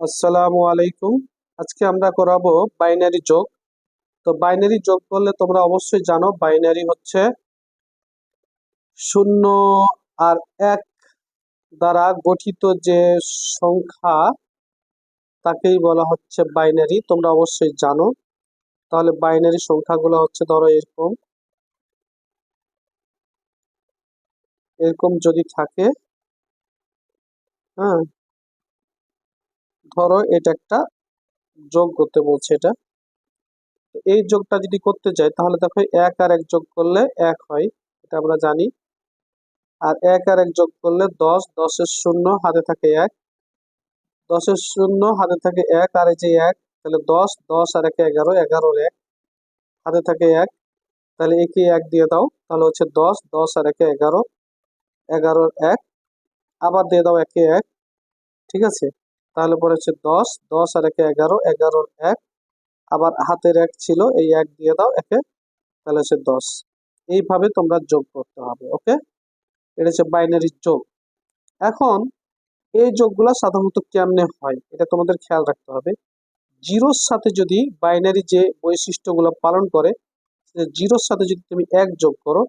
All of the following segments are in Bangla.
আসসালামু আলাইকুম। আজকে আমরা করাবো বাইনারি যোগ। তো বাইনারি যোগ করলে তোমরা অবশ্যই জানো, বাইনারি হচ্ছে শূন্য আর এক দ্বারা গঠিত যে সংখ্যা, তাকেই বলা হচ্ছে বাইনারি। তোমরা অবশ্যই জানো। তাহলে বাইনারি সংখ্যাগুলো হচ্ছে ধরো এরকম। এরকম যদি থাকে হ্যাঁ ধরো এটা একটা যোগ করতে বলছে এটা। এই যোগটা যদি করতে যাই, তাহলে দেখো এক আর এক যোগ করলে এক হয়, এটা আমরা জানি। আর এক আর এক যোগ করলে দশ, দশের শূন্য হাতে থাকে এক। দশের শূন্য হাতে থাকে এক, আর এই যে এক, তাহলে দশ দশ আর একে এগারো, এগারোর এক। হাতে থাকে এক, তাহলে একে এক দিয়ে দাও, তাহলে হচ্ছে দশ দশ আর একে এগারো, এগারোর এক। আবার দিয়ে দাও একে এক, ঠিক আছে? তাহলে পরে হচ্ছে দশ দশ আর একে এগারো, এগারোর এক। আবার হাতের এক ছিল, এই এক দিয়ে দাও, একে, তাহলে হচ্ছে দশ। এইভাবে তোমরা যোগ করতে হবে, ওকে? এটা হচ্ছে বাইনারি যোগ। এখন এই যোগগুলো সাধারণত কেমনে হয়, এটা তোমাদের খেয়াল রাখতে হবে। জিরোর সাথে যদি বাইনারি যে বৈশিষ্ট্যগুলো পালন করে জিরোর সাথে যদি তুমি এক যোগ করো,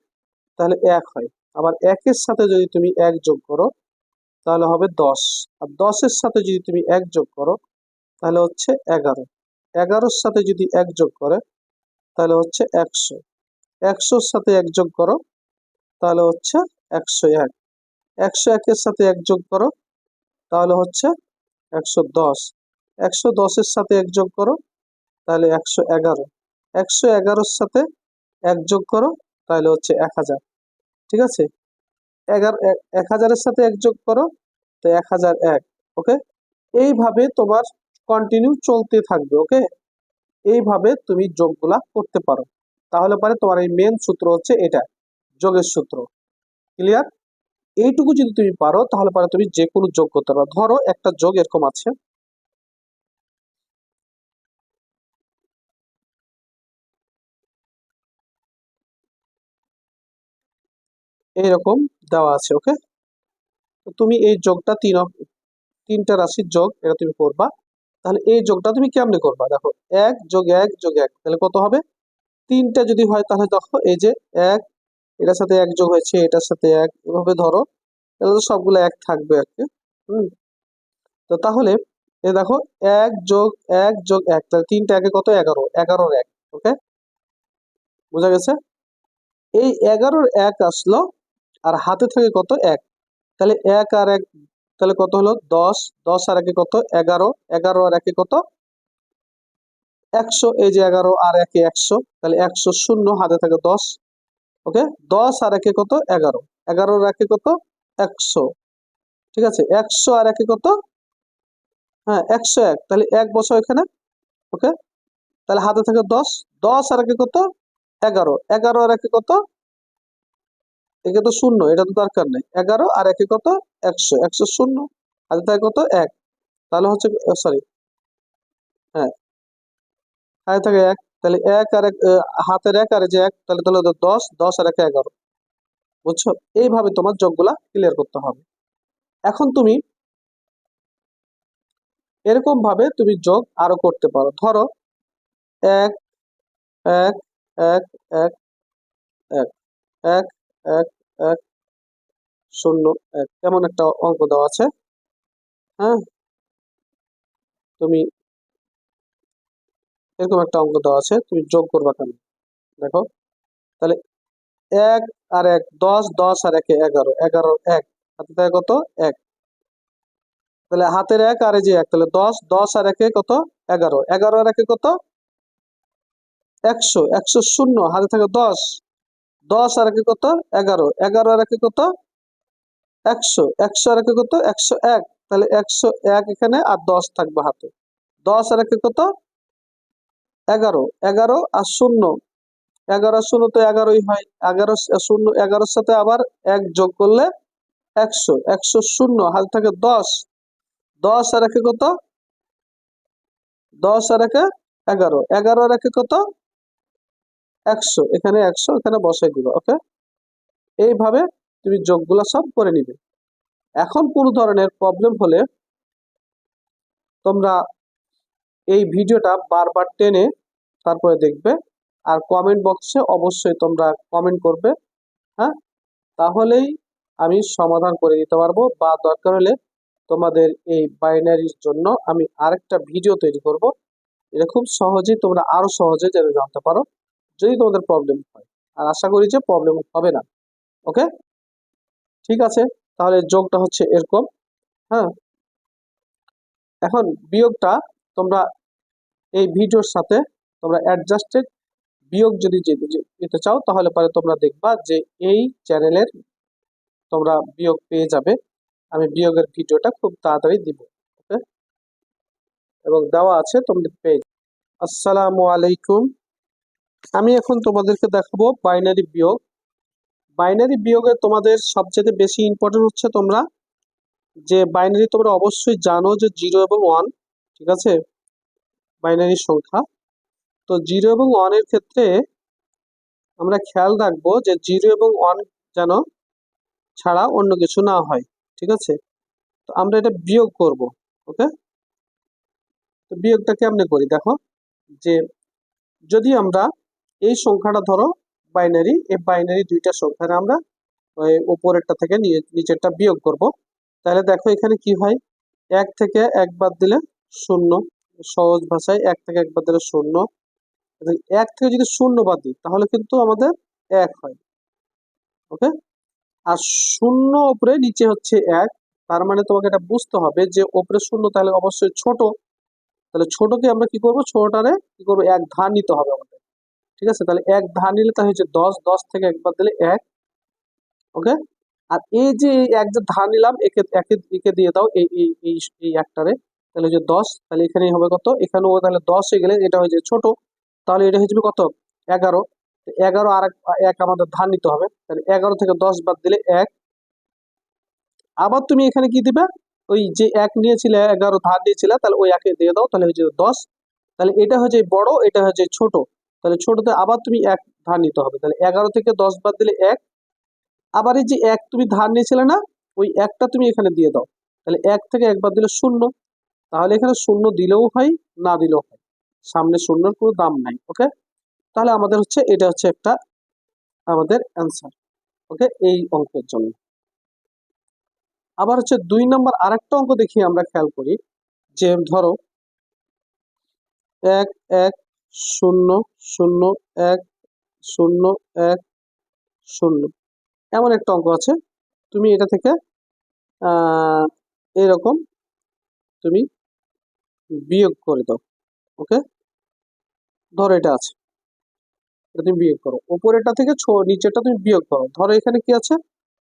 তাহলে এক হয়। আবার একের সাথে যদি তুমি এক যোগ করো তাহলে হবে দশ। আর দশের সাথে যদি তুমি এক যোগ করো, তাহলে হচ্ছে এগারো। এগারোর সাথে যদি এক যোগ করে, তাহলে হচ্ছে একশো। একশোর সাথে এক যোগ করো, তাহলে হচ্ছে একশো এক। একশো একের সাথে এক যোগ করো, তাহলে হচ্ছে একশো দশ। একশো দশের সাথে এক যোগ করো, তাহলে একশো এগারো। একশো এগারোর সাথে এক যোগ করো, তাহলে হচ্ছে এক হাজার। ঠিক আছে? এগারো এক হাজারের সাথে এক যোগ করো, তো এক হাজার এক, ওকে? এইভাবে তোমার কন্টিনিউ চলতে থাকবে, ওকে? এইভাবে তুমি যোগগুলা করতে পারো। তাহলে পরে তোমার এই মেন সূত্র হচ্ছে এটা, যোগের সূত্র। ক্লিয়ার এইটুকু যদি তুমি পারো, তাহলে পরে তুমি যে কোনো যোগ করতে পারো। ধরো একটা যোগ এরকম আছে। এইরকম দেওয়া আছে ওকে তুমি এই যোগটা তিন তিনটা রাশির যোগ এটা তুমি করবা। তাহলে এই যোগটা তুমি কেমনে করবা? দেখো, এক যোগ এক যোগ এক, তাহলে কত হবে? তিনটা যদি হয় তাহলে দেখো, এই যে এক, এটার সাথে এক যোগ হয়েছে, এটার সাথে এক, এভাবে ধরো। তাহলে তো সবগুলো এক থাকবে আর কি, হম? তো তাহলে, এ দেখো, এক যোগ এক যোগ এক, তাহলে তিনটা একে কত? এগারো, এগারোর এক ওকে বোঝা গেছে? এই এগারোর এক আসলো আর হাতে থাকে কত? এক। তাহলে এক আর এক, তাহলে কত হলো? দশ। দশ আর একে কত? এগারো। এগারো আর একে কত? একশো। এই যে এগারো আর একে একশো, তাহলে একশো শূন্য হাতে থাকে দশ। ওকে? দশ আর একে কত? এগারো। এগারো আর একে কত? একশো। ঠিক আছে? একশো আর একে কত? হ্যাঁ একশো এক। তাহলে এক বছর এখানে। ওকে? তাহলে হাতে থাকে দশ। দশ আর একে কত? এগারো। এগারো আর একে কত? একে তো শূন্য, এটা তো দরকার নেই। এগারো আর একে কত? একশো একশো শূন্য। আর থাকে কত? এক। তাহলে হচ্ছে সরি হ্যাঁ। হাতে থাকে এক। তাহলে এক আর এক হাতের এক আর যে এক, তাহলে তাহলে দশ দশ আর এক এগারো। বুঝছ? এইভাবে তোমার যোগগুলা ক্লিয়ার করতে হবে। এখন তুমি এরকম ভাবে তুমি যোগ আরও করতে পারো। ধরো এক এক এক এক এক এক এক এক, শূন্য, এক। এমন একটা অঙ্ক দেওয়া আছে? হ্যাঁ? তুমি এরকম একটা অঙ্ক দেওয়া আছে, তুমি যোগ করবা কেন? দেখো। তাহলে এক আর এক, দশ দশ আর একে এগারো এগারো এক। হাতে থাকে কত? এক। তাহলে হাতের এক আর যে এক, তাহলে দশ দশ আর একে কত? এগারো। এগারো আর একে কত? একশো একশো শূন্য। হাতে থাকে দশ। দশ আর একে কত? এগারো। এগারো আর একে কত? একশো। একশো আর একে কত? একশো এক। তাহলে একশো এক এখানে আর দশ থাকবে হাতে। দশ আর একে কত? এগারো। এগারো আর শূন্য। এগারো শূন্য তো এগারোই হয়। এগারো শূন্য, এগারোর সাথে আবার এক যোগ করলে একশো। একশো শূন্য, হাতে থাকে দশ। দশ আর একে কত? দশ আর একে এগারো। এগারো আর একে কত? একশো, এখানে একশো, এখানে বসাই দিবা ওকে এইভাবে তুমি যোগগুলো সব করে নিবে। এখন কোনো ধরনের প্রবলেম হলে তোমরা এই ভিডিওটা বারবার টেনে তারপরে দেখবে আর কমেন্ট বক্সে অবশ্যই তোমরা কমেন্ট করবে হ্যাঁ? তাহলেই আমি সমাধান করে দিতে পারব বা দরকার হলে তোমাদের এই বাইনারির জন্য আমি আরেকটা ভিডিও তৈরি করব। এটা খুব সহজেই তোমরা আরও সহজে যেন জানতে পারো। যদি তোমাদের প্রবলেম হয়। আর আশা করি যে প্রবলেম হবে না। ওকে ঠিক আছে? তাহলে যোগটা হচ্ছে এরকম। হ্যাঁ? এখন বিয়োগটা তোমরা এই ভিডিওর সাথে তোমরা অ্যাডজাস্টেড বিয়োগ যদি যেতে চাও, তাহলে পরে তোমরা দেখবা যে এই চ্যানেলের তোমরা বিয়োগ পেয়ে যাবে। আমি বিয়োগের ভিডিওটা খুব তাড়াতাড়ি দিব। ওকে এবং দেওয়া আছে তোমরা পেয়ে আসসালামু আলাইকুম। আমি এখন তোমাদেরকে দেখাবো বাইনারি বিয়োগ। বাইনারি বিয়োগে তোমাদের সবচেয়ে বেশি ইম্পর্টেন্ট হচ্ছে তোমরা যে বাইনারি তোমরা অবশ্যই জানো যে জিরো এবং ওয়ান ঠিক আছে? বাইনারি সংখ্যা। তো জিরো এবং ওয়ানের ক্ষেত্রে আমরা খেয়াল রাখব যে জিরো এবং ওয়ান যেন ছাড়া অন্য কিছু না হয়, ঠিক আছে? তো আমরা এটা বিয়োগ করব, ওকে? তো বিয়োগটা কেমনে করি, দেখো যে যদি আমরা এই সংখ্যাটা ধরো বাইনারি এই বাইনারি দুইটা সংখ্যার আমরা উপরেরটা থেকে নিয়ে, নিচেরটা বিয়োগ করব। তাহলে দেখো এখানে কি হয়? এক থেকে এক বাদ দিলে শূন্য। সহজ ভাষায় এক থেকে এক বাদ দিলে শূন্য। এক থেকে যদি শূন্য বাদ দিই, তাহলে কিন্তু আমাদের এক হয়। ওকে? আর শূন্য ওপরে নিচে হচ্ছে এক। তার মানে তোমাকে এটা বুঝতে হবে যে ওপরে শূন্য তাহলে অবশ্যই ছোট। তাহলে ছোটকে আমরা কি করব? ছোটটারে কি করব? এক ধার নিতে হবে আমাদের। ঠিক আছে? তাহলে এক ধার নিলে তা হয়েছে দশ দশ থেকে একবার দিলে এক, ওকে? আর এই যে এক যে ধার নিলাম, একে একে একে দিয়ে দাও এই এই এই একটারে, তাহলে হচ্ছে দশ, তাহলে এখানেই হবে কত? এখানেও তাহলে দশ হয়ে গেলে এটা হয়ে যাবে ছোট, তাহলে এটা হয়ে যাবে কত? এগারো এগারো আর এক- আমাদের ধার নিতে হবে, তাহলে এগারো থেকে দশ বাদ দিলে এক। আবার তুমি এখানে কি দিবে? ওই যে এক নিয়েছিলে, এগারো ধার নিয়েছিলে, তাহলে ওই একে দিয়ে দাও, তাহলে হয়ে যাবে দশ। তাহলে এটা হচ্ছে বড়, এটা হচ্ছে ছোট। তাহলে ছোটতে আবার তুমি এক ধার নিতে হবে। তাহলে এগারো থেকে দশ বাদ দিলে এক। আবার এই যে এক তুমি ধার নিয়েছিলে না, ওই একটা তুমি এখানে দিয়ে দাও। তাহলে এক থেকে একবার দিলে শূন্য। তাহলে এখানে শূন্য দিলেও হয়, না দিলেও হয়। সামনে শূন্যর কোনো দাম নাই, ওকে? তাহলে আমাদের হচ্ছে, এটা হচ্ছে একটা আমাদের অ্যান্সার ওকে? এই অঙ্কের জন্য। আবার হচ্ছে দুই নম্বর আরেকটা অঙ্ক দেখি আমরা খেয়াল করি। যে ধরো, এক এক শূন্য শূন্য, এক শূন্য এক, শূন্য। এমন একটা অঙ্ক আছে। তুমি এটা থেকে এরকম তুমি বিয়োগ করে দাও, ওকে? ধরো এটা আছে। এটা তুমি বিয়োগ করো। উপরেরটা থেকে নিচেরটা তুমি বিয়োগ করো। ধরো এখানে কি আছে?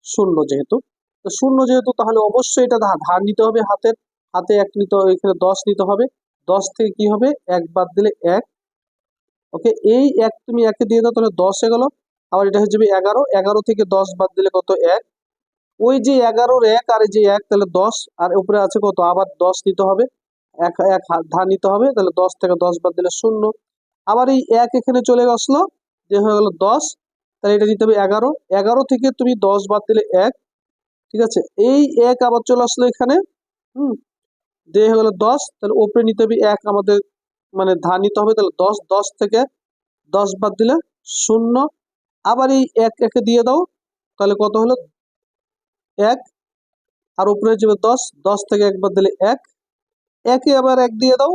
শূন্য যেহেতু। তো শূন্য যেহেতু, তাহলে অবশ্যই এটা ধার নিতে হবে হাতের। হাতে এক নিতে হবে এখানে দশ নিতে হবে। দশ থেকে কি হবে? এক বাদ দিলে এক ওকে এই এক তুমি একে দিয়ে দাও, তাহলে দশ হয়ে গেল। আবার এটা হয়ে যাবে এগারো এগারো থেকে দশ বাদ দিলে কত এক? ওই যে এগারোর এক আর যে এক, তাহলে দশ, আর উপরে আছে কত? আবার দশ নিতে হবে। এক এক ধার নিতে হবে, তাহলে দশ থেকে দশ বাদ দিলে শূন্য। আবার এই এক এখানে চলে আসলো, যে হয়ে গেল দশ, তাহলে এটা নিতে হবে এগারো। এগারো থেকে তুমি দশ বাদ দিলে এক, ঠিক আছে? এই এক আবার চলে আসলো এখানে, হুম? দিয়ে হয়ে গেল দশ, তাহলে ওপরে নিতে হবে এক আমাদের মানে ধার নিতে হবে, তাহলে দশ দশ থেকে দশ বাদ দিলে শূন্য। আবার এই এক একে দিয়ে দাও, তাহলে কত হলো? এক। আর উপরে যাবে দশ দশ থেকে একবার দিলে এক। একে আবার এক দিয়ে দাও,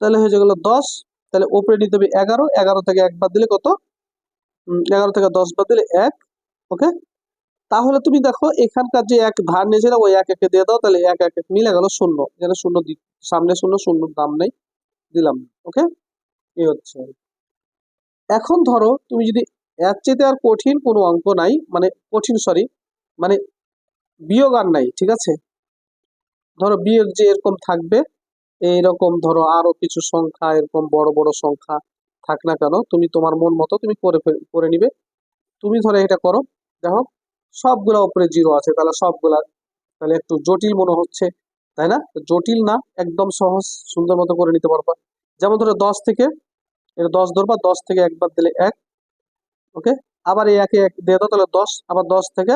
তাহলে হয়ে গেল দশ। তাহলে উপরে নিতে হবে এগারো এগারো থেকে একবার দিলে কত? এগারো থেকে দশ বাদ দিলে এক, ওকে? তাহলে তুমি দেখো, এখানকার যে এক ধার নিয়েছিল ওই এক একে দিয়ে দাও, তাহলে এক এক মিলে গেল শূন্য। এখানে শূন্য সামনে শূন্য শূন্য দাম নেই। দিলাম ওকে এই হচ্ছে। এখন ধরো তুমি যদি এর চেয়ে আর কঠিন কোনো অঙ্ক নাই মানে কঠিন সরি মানে বিয়োগ আর নাই, ঠিক আছে? ধরো বিয়োগ যে এরকম থাকবে, এইরকম ধরো আরও কিছু সংখ্যা, এরকম বড় বড় সংখ্যা থাক না কেন, তুমি তোমার মন মতো তুমি করে করে নিবে। তুমি ধরো এটা করো, দেখো, সবগুলা উপরে জিরো আছে, তাহলে সবগুলা, তাহলে একটু জটিল মনে হচ্ছে। তাই না? জটিল না, একদম সহজ, সুন্দর মতো করে নিতে পারবা। যেমন ধরো দশ থেকে, এটা দশ ধরবা, দশ থেকে একবার দিলে এক, ওকে? আবার এই একে এক দিয়ে দাও, তাহলে দশ, আবার দশ থেকে,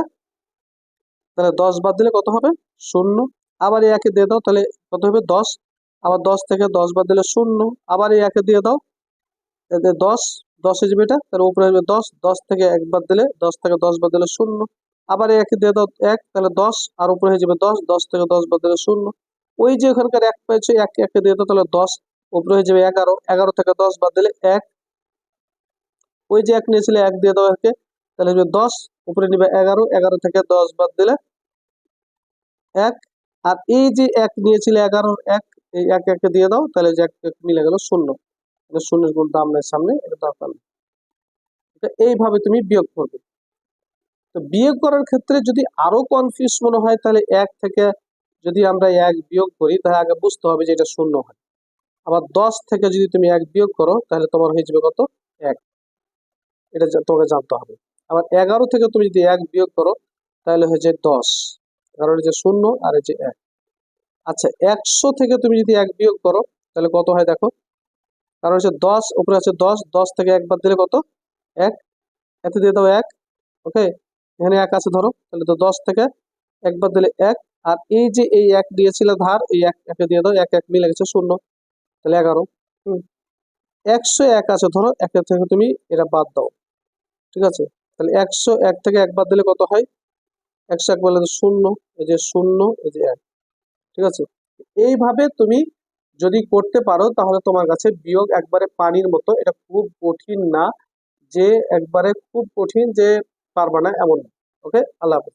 তাহলে দশ বাদ দিলে কত হবে? শূন্য। আবার এই একে দিয়ে দাও, তাহলে কত হবে? দশ। আবার দশ থেকে দশ বাদ দিলে শূন্য। আবার এই একে দিয়ে দাও দশ দশ যাবে এটা তাহলে উপরে আসবে দশ দশ থেকে একবার দিলে, দশ থেকে দশ বাদ দিলে শূন্য। আবার একে দিয়ে এক, তাহলে দশ, আর উপরে হয়ে যাবে দশ দশ থেকে দশ বাদ দিলে শূন্য। ওই যে ওখানকার এক পেয়েছ, এক, একে দিয়ে তাহলে দশ, উপরে হয়ে যাবে এগারো এগারো থেকে দশ বাদ দিলে এক। ওই যে এক নিয়েছিলে, এক দিয়ে দাও একে, তাহলে দশ, উপরে নিবে এগারো এগারো থেকে দশ বাদ দিলে এক। আর এই যে এক নিয়েছিলে এগারো এক, এই এক, একে দিয়ে দাও, তাহলে যে এক মিলে গেল শূন্য। শূন্যের কোনো দাম নেই সামনে, এটা দরকার এইভাবে তুমি বিয়োগ করবে। তো বিয়োগ করার ক্ষেত্রে যদি আরও কনফিউজ মনে হয়, তাহলে এক থেকে যদি আমরা এক বিয়োগ করি, তাহলে আগে বুঝতে হবে যে এটা শূন্য হয়। আবার দশ থেকে যদি তুমি এক বিয়োগ করো, তাহলে তোমার হয়ে যাবে কত? এক। এটা তোমাকে জানতে হবে। আবার এগারো থেকে তুমি যদি এক বিয়োগ করো, তাহলে হয়ে যায় দশ। এই যে শূন্য, আর যে এক। আচ্ছা একশো থেকে তুমি যদি এক বিয়োগ করো, তাহলে কত হয় দেখো? কারণ হচ্ছে দশ, উপরে আছে দশ দশ থেকে একবার দিলে কত? এক। এতে দিয়ে দাও এক ওকে এখানে এক আছে ধরো, তাহলে তো দশ থেকে একবার দিলে এক, আর এই যে এই এক দিয়েছিল ধার, এই এক, একে দিয়ে দাও, এক এক মিলে গেছে শূন্য, তাহলে এগারো, হুম। একশো এক আছে ধরো একের থেকে তুমি এটা বাদ দাও, ঠিক আছে? তাহলে একশো এক থেকে একবার দিলে কত হয়? একশো এক বলে শূন্য, এই যে শূন্য, এই যে এক, ঠিক আছে? এইভাবে তুমি যদি করতে পারো, তাহলে তোমার কাছে বিয়োগ একবারে পানির মতো, এটা খুব কঠিন না, যে একবারে খুব কঠিন যে পারবা না এমন। ওকে আল্লাহ হাফেজ।